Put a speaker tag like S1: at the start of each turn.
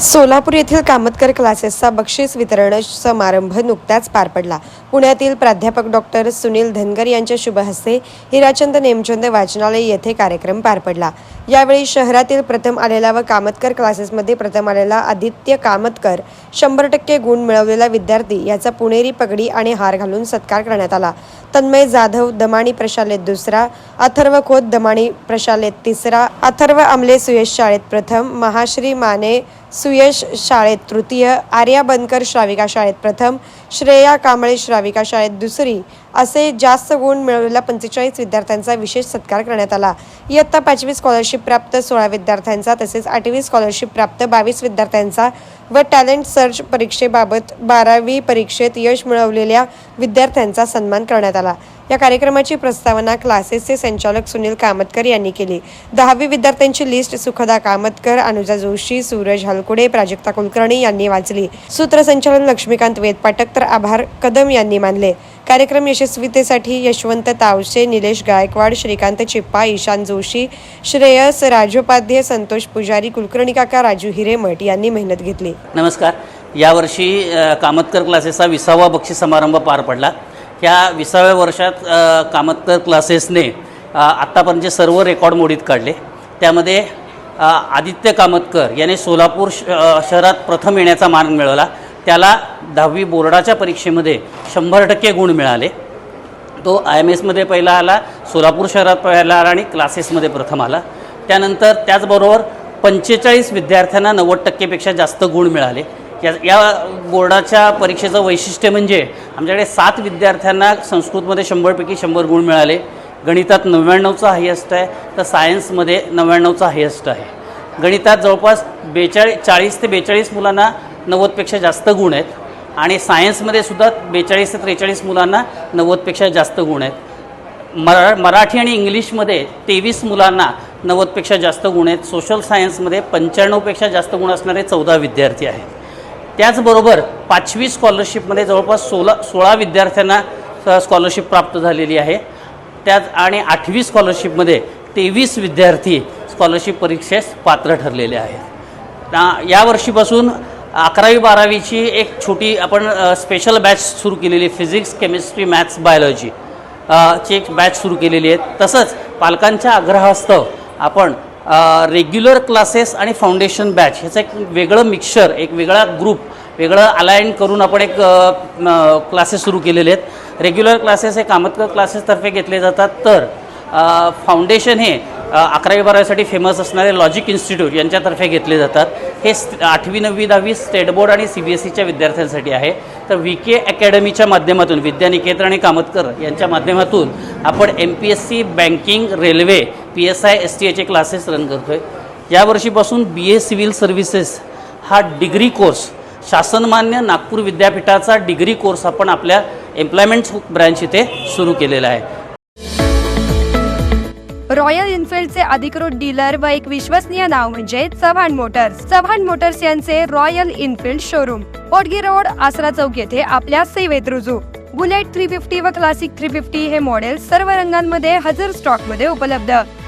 S1: सोलापूर येथील कामतकर क्लासेसचा बक्षीस वितरण समारंभ नुकताच पार पडला. पुण्यातील प्राध्यापक डॉक्टर सुनील धनगर यांच्या शुभहस्ते हिराचंद नेमचंद वाचनालय येथे कार्यक्रम पार पडला. यावेळी शहरातील प्रथम आलेला व कामतकर क्लासेसमध्ये प्रथम आलेला आदित्य कामतकर शंभर टक्के गुण मिळवलेला विद्यार्थी याचा पुणेरी पगडी आणि हार घालून सत्कार करण्यात आला. तन्मय जाधव दमाणी प्रशालेत दुसरा अथर्व खोत दमाणी प्रशालेत तिसरा अथर्व आमले सुयश शाळेत प्रथम महाश्री माने सुयश शाळेत तृतीय आर्या बनकर श्राविका शाळेत प्रथम श्रेया कांबळे श्राविका शाळेत दुसरी असे जास्त गुण मिळवलेल्या पंचेचाळीस विद्यार्थ्यांचा विशेष सत्कार करण्यात आला. इयत्ता पाचवी स्कॉलरशिप प्राप्त सोळा विद्यार्थ्यांचा तसेच आठवी स्कॉलरशिप प्राप्त बावीस विद्यार्थ्यांचा व टॅलेंट सर्च परीक्षेबाबत बारावी परीक्षेत यश मिळवलेल्या विद्यार्थ्यांचा सन्मान करण्यात आला. या कार्यक्रमाची प्रस्तावना क्लासेसचे संचालक सुनील कामतकर यांनी केली. दहावी विद्यार्थ्यांची लिस्ट सुखदा कामतकर अनुजा जोशी सूरज हलकुडे प्राजक्ता कुलकर्णी यांनी वाचली. सूत्रसंचालन लक्ष्मीकांत वेदपाटक तर आभार कदम यांनी मानले. कार्यक्रम यशस्वीतेसाठी यशवंत तावसे निलेश गायकवाड श्रीकांत चिप्पा ईशान जोशी श्रेयस राजोपाध्ये संतोष पुजारी कुलकर्णी काका राजू हिरेमठ यांनी मेहनत घेतली.
S2: नमस्कार. यावर्षी कामतकर क्लासेसचा विसावा बक्षीस समारंभ पार पडला. ह्या विसाव्या वर्षात कामतकर क्लासेसने आत्तापर्यंतचे सर्व रेकॉर्ड मोडीत काढले त्यामध्ये आदित्य कामतकर याने सोलापूर श शहरात प्रथम येण्याचा मान मिळवला. त्याला दहावी बोर्डाच्या परीक्षेमध्ये शंभर टक्के गुण मिळाले. तो आय एम एसमध्ये पहिला आला सोलापूर शहरात पहिला आला आणि क्लासेसमध्ये प्रथम आला. त्यानंतर त्याचबरोबर पंचेचाळीस विद्यार्थ्यांना नव्वद टक्केपेक्षा जास्त गुण मिळाले. या या बोर्डाच्या परीक्षेचं वैशिष्ट्य म्हणजे आमच्याकडे सात विद्यार्थ्यांना संस्कृतमध्ये शंभरपैकी शंभर गुण मिळाले. गणितात नव्याण्णवचा हायेस्ट आहे तर सायन्समध्ये नव्याण्णवचा हायेस्ट आहे. गणितात जवळपास बेचाळीस चाळीस ते बेचाळीस मुलांना नव्वदपेक्षा जास्त गुण आहेत. आणि सायन्समध्ये सुद्धा बेचाळीस ते त्रेचाळीस मुलांना नव्वदपेक्षा जास्त गुण आहेत. मरा मराठी आणि इंग्लिशमध्ये तेवीस मुलांना नव्वदपेक्षा जास्त गुण आहेत. सोशल सायन्समध्ये पंच्याण्णवपेक्षा जास्त गुण असणारे चौदा विद्यार्थी आहेत. त्याचबरोबर पाचवी स्कॉलरशिपमध्ये जवळपास सोळा सोळा विद्यार्थ्यांना स्कॉलरशिप प्राप्त झालेली आहे. त्याच आणि आठवी स्कॉलरशिपमध्ये तेवीस विद्यार्थी स्कॉलरशिप परीक्षेस पात्र ठरलेले आहेत. ना- या वर्षीपासून अकरावी बारावीची एक छोटी आपण स्पेशल बॅच सुरू केलेली फिजिक्स केमिस्ट्री मॅथ्स बायोलॉजी ची एक बॅच सुरू केलेली आहे. तसंच पालकांच्या आग्रहास्तव आपण रेग्युलर क्लासेस आणि फाउंडेशन बॅच ह्याचं एक वेगळं मिक्सचर एक वेगळा ग्रुप वेगळं अलायन करून आपण एक क्लासेस सुरू केलेले आहेत. रेग्युलर क्लासेस हे कामतकर क्लासेसतर्फे घेतले जातात. तर फाउंडेशन हे अकरावी बारावीसाठी फेमस असणारे लॉजिक इन्स्टिट्यूट यांच्यातर्फे घेतले जातात. हे आठवी नववी दहावी स्टेट बोर्ड आणि सी बी एस सीच्या विद्यार्थ्यांसाठी आहे. तर व्ही के अकॅडमीच्या माध्यमातून विद्यानिकेतन आणि कामतकर यांच्या माध्यमातून आपण M P S C banking railway P S I S T एचे classes run करतो आहे यावर्षीपासून बी ए सिव्हिल सर्व्हिसेस हा डिग्री कोर्स शासनमान्य नागपूर विद्यापीठाचा डिग्री कोर्स आपण आपल्या एम्प्लॉयमेंट ब्रँच इथे सुरू केलेला आहे.
S3: रॉयल इन्फिल्डचे अधिकृत डीलर व एक विश्वसनीय नाव म्हणजे चव्हाण मोटर्स चव्हाण मोटर्स यांचे रॉयल इन्फिल्ड शोरूम पोटगी रोड आसरा चौक येथे आपल्या सेवेत रुजू. बुलेट थ्री फिफ्टी व क्लासिक थ्री फिफ्टी हे मॉडेल सर्व रंगांमध्ये हजर स्टॉकमध्ये उपलब्ध.